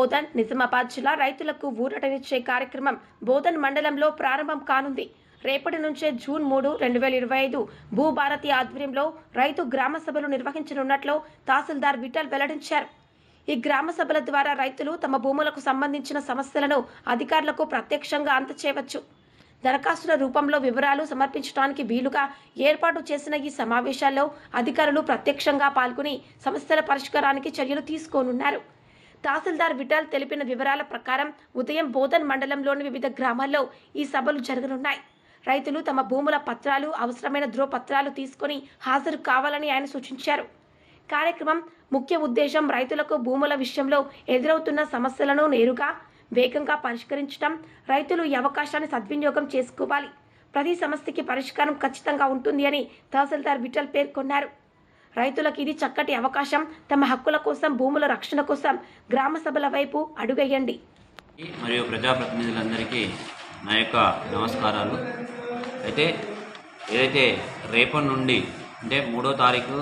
బోధన్ నిజామాబాద్ జిల్లా రైతులకు ఊరటనిచ్చే కార్యక్రమం బోధన్ మండలంలో ప్రారంభం కానుంది. రేపటి నుంచే జూన్ మూడు రెండు వేల ఇరవై ఐదు భూభారతి ఆధ్వర్యంలో రైతు గ్రామ సభలు నిర్వహించనున్నట్లు తహసీల్దార్ విఠల్ వెల్లడించారు. ఈ గ్రామ సభల ద్వారా రైతులు తమ భూములకు సంబంధించిన సమస్యలను అధికారులకు ప్రత్యక్షంగా అందచేయవచ్చు. దరఖాస్తుల రూపంలో వివరాలు సమర్పించడానికి వీలుగా ఏర్పాటు చేసిన ఈ సమావేశాల్లో అధికారులు ప్రత్యక్షంగా పాల్గొని సమస్యల పరిష్కారానికి చర్యలు తీసుకోనున్నారు. తహసీల్దార్ విఠల్ తెలిపిన వివరాల ప్రకారం ఉదయం బోధన్ మండలంలోని వివిధ గ్రామాల్లో ఈ సభలు జరగనున్నాయి. రైతులు తమ భూముల పత్రాలు అవసరమైన ధ్రువపత్రాలు తీసుకొని హాజరు కావాలని ఆయన సూచించారు. కార్యక్రమం ముఖ్య ఉద్దేశం రైతులకు భూముల విషయంలో ఎదురవుతున్న సమస్యలను నేరుగా వేగంగా పరిష్కరించడం రైతులు ఈ అవకాశాన్ని సద్వినియోగం చేసుకోవాలి. ప్రతి సమస్యకి పరిష్కారం ఖచ్చితంగా ఉంటుంది అని తహసీల్దార్ విఠల్ పేర్కొన్నారు. రైతులకు ఇది చక్కటి అవకాశం. తమ హక్కుల కోసం భూముల రక్షణ కోసం గ్రామ సభల వైపు అడుగేయండి. మరియు ప్రజాప్రతినిధులందరికీ నా యొక్క నమస్కారాలు. అయితే ఏదైతే రేపటి నుండి అంటే మూడో తారీఖు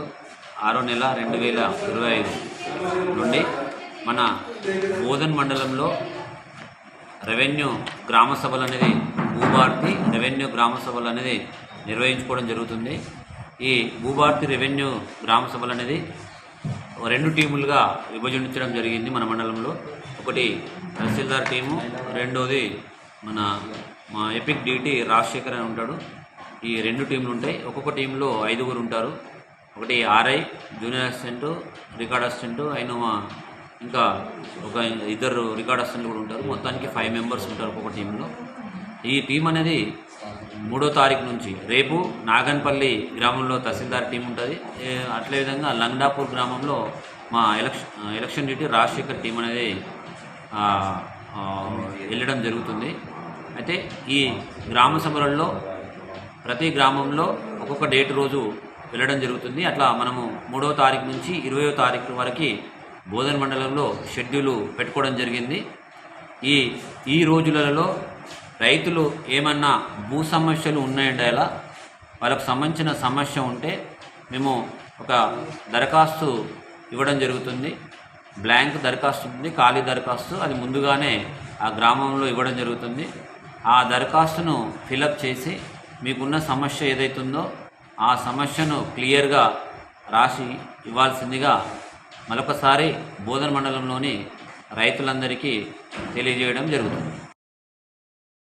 ఆరో నెల రెండు వేల ఇరవై ఐదు నుండి మన బోధన్ మండలంలో రెవెన్యూ గ్రామ సభలు అనేది భూభారతి రెవెన్యూ గ్రామ సభలు అనేది నిర్వహించుకోవడం జరుగుతుంది. ఈ భూభారతి రెవెన్యూ గ్రామ సభలు అనేది రెండు టీములుగా విభజించడం జరిగింది మన మండలంలో. ఒకటి తహసీల్దార్ టీము రెండోది మన మా ఎపిక్ డీటీ రాజశేఖర్ అని ఉంటాడు. ఈ రెండు టీంలు ఉంటాయి. ఒక్కొక్క టీంలో ఐదుగురు ఉంటారు. ఒకటి RI junior assistant record assistant అయిన మా ఇంకా ఒక ఇద్దరు రికార్డ్ అసిస్టెంట్లు కూడా ఉంటారు. మొత్తానికి ఫైవ్ మెంబర్స్ ఉంటారు ఒక్కొక్క టీంలో. ఈ టీం అనేది మూడో తారీఖు నుంచి. రేపు నాగన్పల్లి గ్రామంలో తహసీల్దార్ టీం ఉంటుంది. అట్లే విధంగా లంగడాపూర్ గ్రామంలో మా election election duty Rajasekhar team అనేది వెళ్ళడం జరుగుతుంది. అయితే ఈ గ్రామ సభలలో ప్రతి గ్రామంలో ఒక్కొక్క డేట్ రోజు వెళ్ళడం జరుగుతుంది. అట్లా మనము మూడో తారీఖు నుంచి ఇరవయో తారీఖు వరకు బోధన మండలంలో షెడ్యూలు పెట్టుకోవడం జరిగింది. ఈ ఈ రోజులలో రైతులు ఏమన్నా భూ సమస్యలు ఉన్నాయండి ఎలా? వాళ్ళకు సంబంధించిన సమస్య ఉంటే మేము ఒక దరఖాస్తు ఇవ్వడం జరుగుతుంది. బ్లాంక్ దరఖాస్తు ఉంది ఖాళీ దరఖాస్తు. అది ముందుగానే ఆ గ్రామంలో ఇవ్వడం జరుగుతుంది. ఆ దరఖాస్తును ఫిలప్ చేసి మీకున్న సమస్య ఏదైతుందో ఆ సమస్యను క్లియర్గా రాసి ఇవ్వాల్సిందిగా మరొకసారి బోధన మండలంలోని రైతులందరికీ తెలియజేయడం జరుగుతుంది.